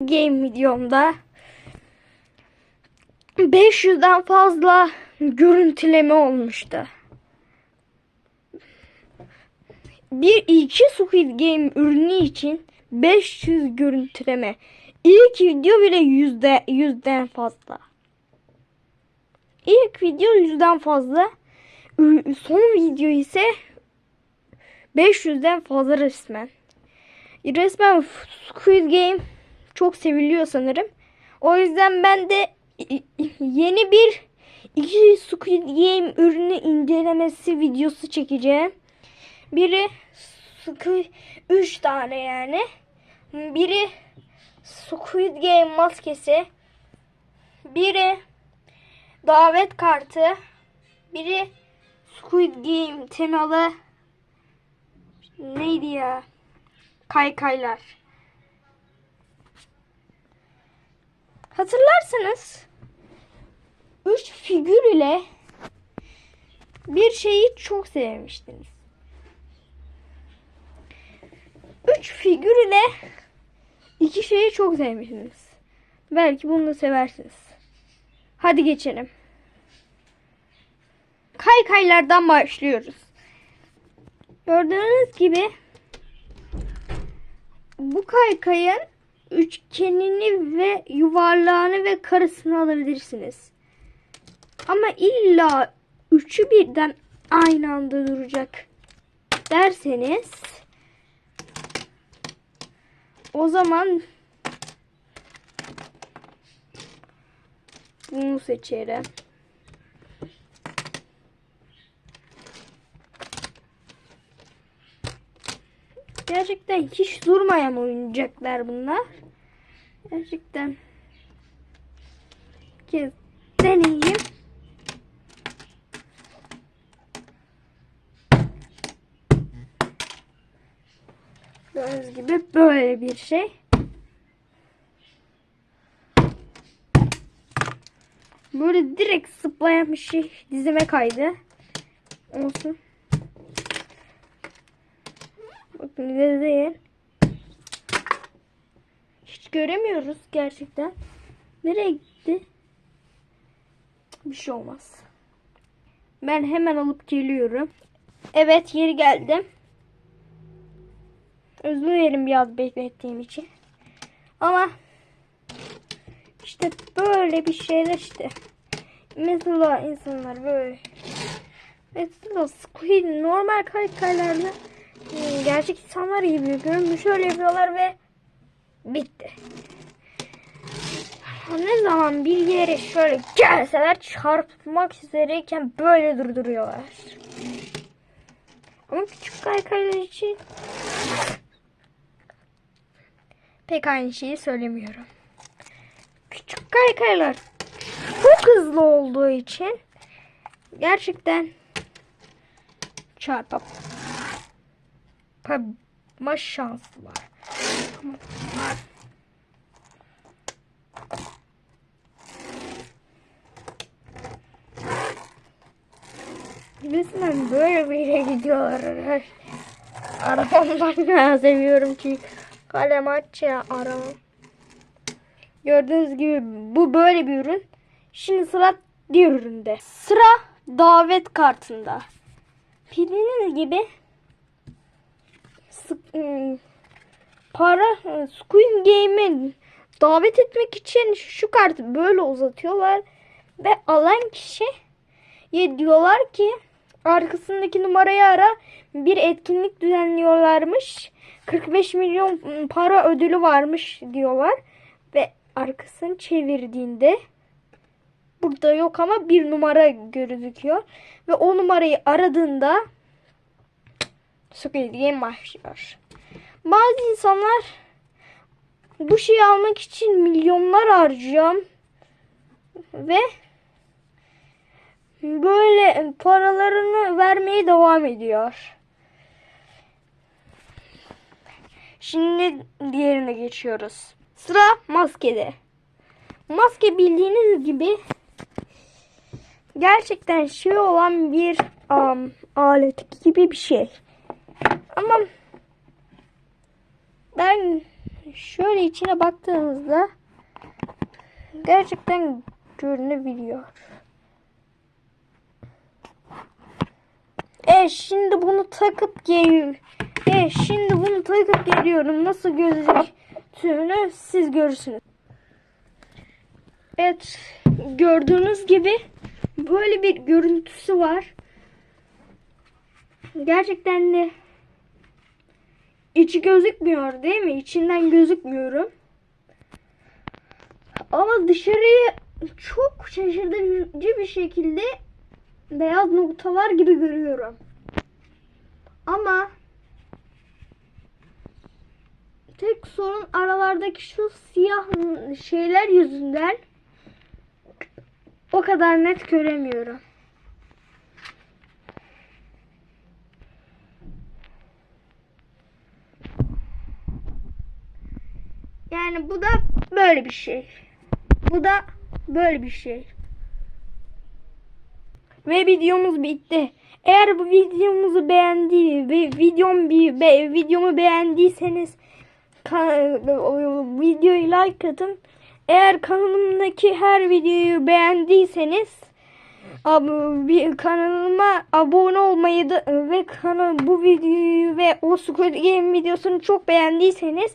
Game videomda 500'den fazla görüntüleme olmuştu. Bir iki Squid Game ürünü için 500 görüntüleme. İlk video bile yüzde yüzden fazla. İlk video yüzden fazla. Son video ise 500'den fazla resmen. Resmen Squid Game çok seviliyor sanırım. O yüzden ben de yeni bir iki Squid Game ürünü incelemesi videosu çekeceğim. Biri Squid 3 tane yani. Biri Squid Game maskesi. Biri davet kartı. Biri Squid Game temalı neydi ya? Kaykaylar. Hatırlarsanız üç figür ile bir şeyi çok sevmiştiniz. Üç figür ile iki şeyi çok sevmişsiniz. Belki bunu da seversiniz. Hadi geçelim. Kaykaylardan başlıyoruz. Gördüğünüz gibi bu kaykayın üçgenini ve yuvarlağını ve karısını alabilirsiniz. Ama illa üçü birden aynı anda duracak derseniz o zaman bunu seçerim. Gerçekten hiç durmayan oyuncaklar bunlar. Gerçekten. Bir kez deneyeyim. Gördüğünüz gibi böyle bir şey. Böyle direkt zıplayan bir şey dizime kaydı. Olsun. Bakın izleyin. Hiç göremiyoruz gerçekten. Nereye gitti? Bir şey olmaz. Ben hemen alıp geliyorum. Evet geri geldim. Özür dilerim biraz beklettiğim için. Ama işte böyle bir şeyler işte. Mesela insanlar böyle. Mesela Squid normal Hmm, gerçek insanlar gibi yapıyorum. Şöyle yapıyorlar ve bitti. Ne zaman bir yere şöyle gelseler çarpmak üzereyken böyle durduruyorlar. Ama küçük kaykaylar için pek aynı şeyi söylemiyorum. Küçük kaykaylar çok hızlı olduğu için gerçekten çarpıp Yapma şansı var. Tamam. Böyle bir yere gidiyorlar. Arabamdan seviyorum ki kalem aç ya arabam. Gördüğünüz gibi bu böyle bir ürün. Şimdi sıra diğer üründe. Sıra davet kartında. Bildiğiniz gibi para ıı, Squid Game'e davet etmek için şu kartı böyle uzatıyorlar ve alan kişi diyorlar ki arkasındaki numarayı ara bir etkinlik düzenliyorlarmış 45 milyon para ödülü varmış diyorlar ve arkasını çevirdiğinde burada yok ama bir numara gözüküyor ve o numarayı aradığında Squid Game başlıyor. Bazı insanlar bu şeyi almak için milyonlar harcıyor ve böyle paralarını vermeye devam ediyor. Şimdi diğerine geçiyoruz. Sıra maskede. Maske bildiğiniz gibi gerçekten şey olan bir um, alet gibi bir şey. Ama ben şöyle içine baktığınızda gerçekten görünebiliyor. E şimdi bunu takıp geliyor. E şimdi bunu takıp geliyorum. Nasıl gözüktüğünü siz görürsünüz. Evet gördüğünüz gibi böyle bir görüntüsü var. Gerçekten de içi gözükmüyor değil mi? İçinden gözükmüyorum. Ama dışarıyı çok şaşırtıcı bir şekilde beyaz noktalar gibi görüyorum. Ama tek sorun aralardaki şu siyah şeyler yüzünden o kadar net göremiyorum. Yani bu da böyle bir şey. Bu da böyle bir şey. Ve videomuz bitti. Eğer bu videomuzu beğendi ve videom be, videomu beğendiyseniz videoyu like atın. Eğer kanalımdaki her videoyu beğendiyseniz bir kanalıma abone olmayı da ve kanal bu videoyu ve o Squid Game videosunu çok beğendiyseniz